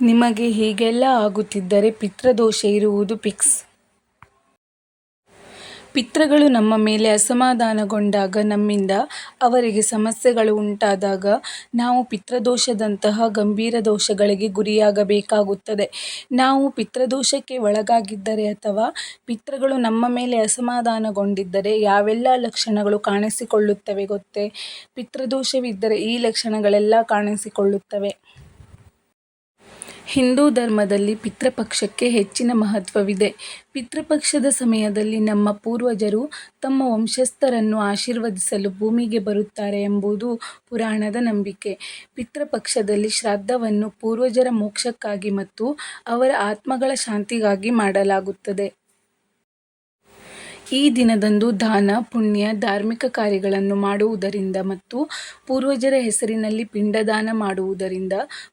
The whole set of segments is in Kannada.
ನಿಮಗೆ ಹೀಗೆಲ್ಲ ಆಗುತ್ತಿದ್ದರೆ ಪಿತೃದೋಷ ಇರುವುದು ಪಿಕ್ಸ್ ಪಿತೃಗಳು ನಮ್ಮ ಮೇಲೆ ಅಸಮಾಧಾನಗೊಂಡಾಗ, ನಮ್ಮಿಂದ ಅವರಿಗೆ ಸಮಸ್ಯೆಗಳು ಉಂಟಾದಾಗ ನಾವು ಪಿತೃದೋಷದಂತಹ ಗಂಭೀರ ದೋಷಗಳಿಗೆ ಗುರಿಯಾಗಬೇಕಾಗುತ್ತದೆ. ನಾವು ಪಿತೃದೋಷಕ್ಕೆ ಒಳಗಾಗಿದ್ದರೆ ಅಥವಾ ಪಿತೃಗಳು ನಮ್ಮ ಮೇಲೆ ಅಸಮಾಧಾನಗೊಂಡಿದ್ದರೆ ಯಾವೆಲ್ಲ ಲಕ್ಷಣಗಳು ಕಾಣಿಸಿಕೊಳ್ಳುತ್ತವೆ ಗೊತ್ತೇ? ಪಿತೃದೋಷವಿದ್ದರೆ ಈ ಲಕ್ಷಣಗಳೆಲ್ಲ ಕಾಣಿಸಿಕೊಳ್ಳುತ್ತವೆ. ಹಿಂದೂ ಧರ್ಮದಲ್ಲಿ ಪಿತೃಪಕ್ಷಕ್ಕೆ ಹೆಚ್ಚಿನ ಮಹತ್ವವಿದೆ. ಪಿತೃಪಕ್ಷದ ಸಮಯದಲ್ಲಿ ನಮ್ಮ ಪೂರ್ವಜರು ತಮ್ಮ ವಂಶಸ್ಥರನ್ನು ಆಶೀರ್ವದಿಸಲು ಭೂಮಿಗೆ ಬರುತ್ತಾರೆ ಎಂಬುದು ಪುರಾಣದ ನಂಬಿಕೆ. ಪಿತೃಪಕ್ಷದಲ್ಲಿ ಶ್ರಾದ್ದವನ್ನು ಪೂರ್ವಜರ ಮೋಕ್ಷಕ್ಕಾಗಿ ಮತ್ತು ಅವರ ಆತ್ಮಗಳ ಶಾಂತಿಗಾಗಿ ಮಾಡಲಾಗುತ್ತದೆ. ಈ ದಿನದಂದು ದಾನ, ಪುಣ್ಯ, ಧಾರ್ಮಿಕ ಕಾರ್ಯಗಳನ್ನು ಮಾಡುವುದರಿಂದ ಮತ್ತು ಪೂರ್ವಜರ ಹೆಸರಿನಲ್ಲಿ ಪಿಂಡದಾನ ಮಾಡುವುದರಿಂದ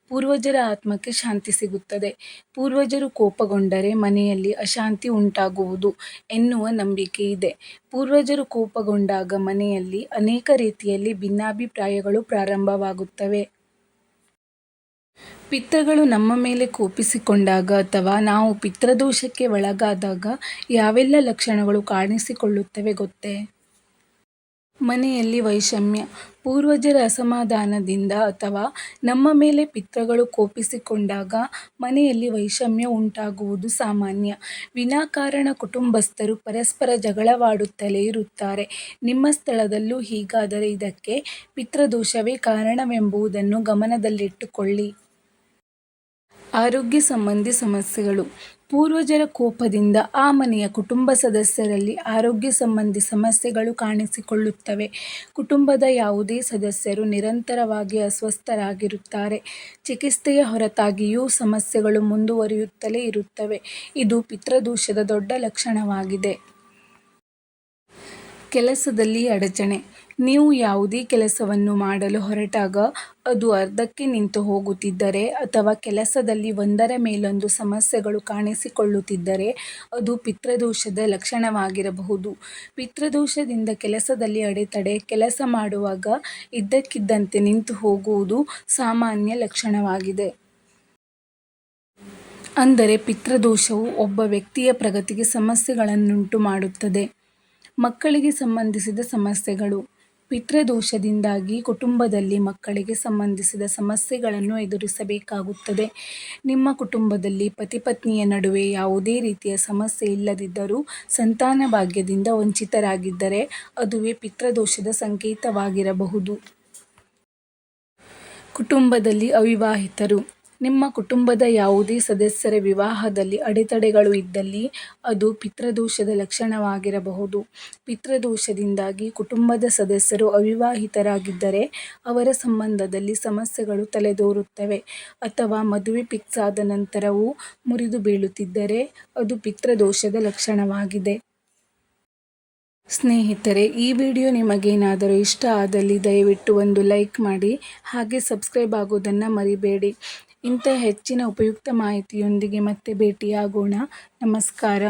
ಪೂರ್ವಜರ ಆತ್ಮಕ್ಕೆ ಶಾಂತಿ ಸಿಗುತ್ತದೆ. ಪೂರ್ವಜರು ಕೋಪಗೊಂಡರೆ ಮನೆಯಲ್ಲಿ ಅಶಾಂತಿ ಉಂಟಾಗುವುದು ಎನ್ನುವ ನಂಬಿಕೆ ಇದೆ. ಪೂರ್ವಜರು ಕೋಪಗೊಂಡಾಗ ಮನೆಯಲ್ಲಿ ಅನೇಕ ರೀತಿಯಲ್ಲಿ ಭಿನ್ನಾಭಿಪ್ರಾಯಗಳು ಪ್ರಾರಂಭವಾಗುತ್ತವೆ. ಪಿತೃಗಳು ನಮ್ಮ ಮೇಲೆ ಕೋಪಿಸಿಕೊಂಡಾಗ ಅಥವಾ ನಾವು ಪಿತೃದೋಷಕ್ಕೆ ಒಳಗಾದಾಗ ಯಾವೆಲ್ಲ ಲಕ್ಷಣಗಳು ಕಾಣಿಸಿಕೊಳ್ಳುತ್ತವೆ ಗೊತ್ತೇ? ಮನೆಯಲ್ಲಿ ವೈಷಮ್ಯ. ಪೂರ್ವಜರ ಅಸಮಾಧಾನದಿಂದ ಅಥವಾ ನಮ್ಮ ಮೇಲೆ ಪಿತೃಗಳು ಕೋಪಿಸಿಕೊಂಡಾಗ ಮನೆಯಲ್ಲಿ ವೈಷಮ್ಯ ಉಂಟಾಗುವುದು ಸಾಮಾನ್ಯ. ವಿನಾಕಾರಣ ಕುಟುಂಬಸ್ಥರು ಪರಸ್ಪರ ಜಗಳವಾಡುತ್ತಲೇ ಇರುತ್ತಾರೆ. ನಿಮ್ಮ ಸ್ಥಳದಲ್ಲೂ ಹೀಗಾದರೆ ಇದಕ್ಕೆ ಪಿತೃದೋಷವೇ ಕಾರಣವೆಂಬುದನ್ನು ಗಮನದಲ್ಲಿಟ್ಟುಕೊಳ್ಳಿ. ಆರೋಗ್ಯ ಸಂಬಂಧಿ ಸಮಸ್ಯೆಗಳು. ಪೂರ್ವಜರ ಕೋಪದಿಂದ ಆ ಮನೆಯ ಕುಟುಂಬ ಸದಸ್ಯರಲ್ಲಿ ಆರೋಗ್ಯ ಸಂಬಂಧಿ ಸಮಸ್ಯೆಗಳು ಕಾಣಿಸಿಕೊಳ್ಳುತ್ತವೆ. ಕುಟುಂಬದ ಯಾವುದೇ ಸದಸ್ಯರು ನಿರಂತರವಾಗಿ ಅಸ್ವಸ್ಥರಾಗಿರುತ್ತಾರೆ. ಚಿಕಿತ್ಸೆಯ ಹೊರತಾಗಿಯೂ ಸಮಸ್ಯೆಗಳು ಮುಂದುವರಿಯುತ್ತಲೇ ಇರುತ್ತವೆ. ಇದು ಪಿತೃದೋಷದ ದೊಡ್ಡ ಲಕ್ಷಣವಾಗಿದೆ. ಕೆಲಸದಲ್ಲಿ ಅಡಚಣೆ. ನೀವು ಯಾವುದೇ ಕೆಲಸವನ್ನು ಮಾಡಲು ಹೊರಟಾಗ ಅದು ಅರ್ಧಕ್ಕೆ ನಿಂತು ಹೋಗುತ್ತಿದ್ದರೆ ಅಥವಾ ಕೆಲಸದಲ್ಲಿ ಒಂದರ ಮೇಲೊಂದು ಸಮಸ್ಯೆಗಳು ಕಾಣಿಸಿಕೊಳ್ಳುತ್ತಿದ್ದರೆ ಅದು ಪಿತೃದೋಷದ ಲಕ್ಷಣವಾಗಿರಬಹುದು. ಪಿತೃದೋಷದಿಂದ ಕೆಲಸದಲ್ಲಿ ಅಡೆತಡೆ, ಕೆಲಸ ಮಾಡುವಾಗ ಇದ್ದಕ್ಕಿದ್ದಂತೆ ನಿಂತು ಹೋಗುವುದು ಸಾಮಾನ್ಯ ಲಕ್ಷಣವಾಗಿದೆ. ಅಂದರೆ ಪಿತೃದೋಷವು ಒಬ್ಬ ವ್ಯಕ್ತಿಯ ಪ್ರಗತಿಗೆ ಸಮಸ್ಯೆಗಳನ್ನುಂಟು ಮಾಡುತ್ತದೆ. ಮಕ್ಕಳಿಗೆ ಸಂಬಂಧಿಸಿದ ಸಮಸ್ಯೆಗಳು. ಪಿತೃದೋಷದಿಂದಾಗಿ ಕುಟುಂಬದಲ್ಲಿ ಮಕ್ಕಳಿಗೆ ಸಂಬಂಧಿಸಿದ ಸಮಸ್ಯೆಗಳನ್ನು ಎದುರಿಸಬೇಕಾಗುತ್ತದೆ. ನಿಮ್ಮ ಕುಟುಂಬದಲ್ಲಿ ಪತಿ-ಪತ್ನಿಯ ನಡುವೆ ಯಾವುದೇ ರೀತಿಯ ಸಮಸ್ಯೆ ಇಲ್ಲದಿದ್ದರೂ ಸಂತಾನ ಭಾಗ್ಯದಿಂದ ವಂಚಿತರಾಗಿದ್ದರೆ ಅದುವೇ ಪಿತೃದೋಷದ ಸಂಕೇತವಾಗಿರಬಹುದು. ಕುಟುಂಬದಲ್ಲಿ ಅವಿವಾಹಿತರು. ನಿಮ್ಮ ಕುಟುಂಬದ ಯಾವುದೇ ಸದಸ್ಯರ ವಿವಾಹದಲ್ಲಿ ಅಡೆತಡೆಗಳು ಇದ್ದಲ್ಲಿ ಅದು ಪಿತೃದೋಷದ ಲಕ್ಷಣವಾಗಿರಬಹುದು. ಪಿತೃದೋಷದಿಂದಾಗಿ ಕುಟುಂಬದ ಸದಸ್ಯರು ಅವಿವಾಹಿತರಾಗಿದ್ದರೆ ಅವರ ಸಂಬಂಧದಲ್ಲಿ ಸಮಸ್ಯೆಗಳು ತಲೆದೋರುತ್ತವೆ ಅಥವಾ ಮದುವೆ ಫಿಕ್ಸ್ ಆದ ನಂತರವೂ ಮುರಿದು ಬೀಳುತ್ತಿದ್ದರೆ ಅದು ಪಿತೃದೋಷದ ಲಕ್ಷಣವಾಗಿದೆ. ಸ್ನೇಹಿತರೆ, ಈ ವಿಡಿಯೋ ನಿಮಗೇನಾದರೂ ಇಷ್ಟ ಆದಲ್ಲಿ ದಯವಿಟ್ಟು ಒಂದು ಲೈಕ್ ಮಾಡಿ, ಹಾಗೆ ಸಬ್ಸ್ಕ್ರೈಬ್ ಆಗೋದನ್ನು ಮರಿಬೇಡಿ. ಇಂಥ ಹೆಚ್ಚಿನ ಉಪಯುಕ್ತ ಮಾಹಿತಿಯೊಂದಿಗೆ ಮತ್ತೆ ಭೇಟಿಯಾಗೋಣ. ನಮಸ್ಕಾರ.